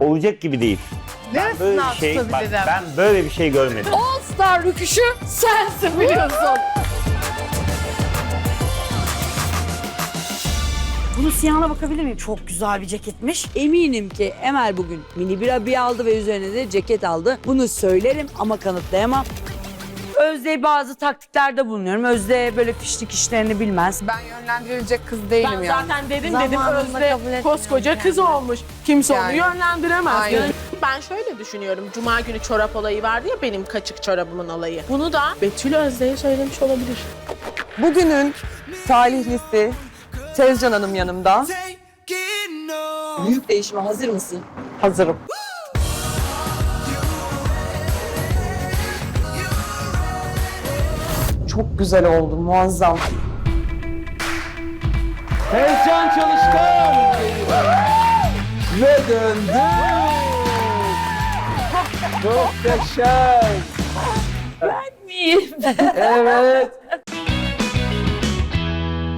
olacak gibi değil. Böyle bir şey, bak, ben böyle bir şey görmedim. All Star rüküşü sensin biliyorsun. Bunun siyahına bakabilir miyim? Çok güzel bir ceketmiş. Eminim ki Emel bugün mini bir abiye aldı ve üzerine de ceket aldı. Bunu söylerim ama kanıtlayamam. Özde'ye bazı taktiklerde bulunuyorum. Özde böyle fişlik işlerini bilmez. Ben yönlendirilecek kız değilim Ben yani. zaten dedim Zamanında dedim kabul Özde etmedim koskoca yani. kız olmuş. Kimse onu Yani. yönlendiremez. Aynen. Yani Ben şöyle düşünüyorum. Cuma günü çorap olayı vardı ya benim kaçık çorabımın olayı. Bunu da Betül Özde'ye söylemiş olabilir. Bugünün talihlisi Tezcan Hanım yanımda. Büyük değişime hazır mısın? Hazırım. Çok güzel oldu, muazzam. Tezcan Çalışkan. Ve döndü. Muhteşem. Miyim? Evet.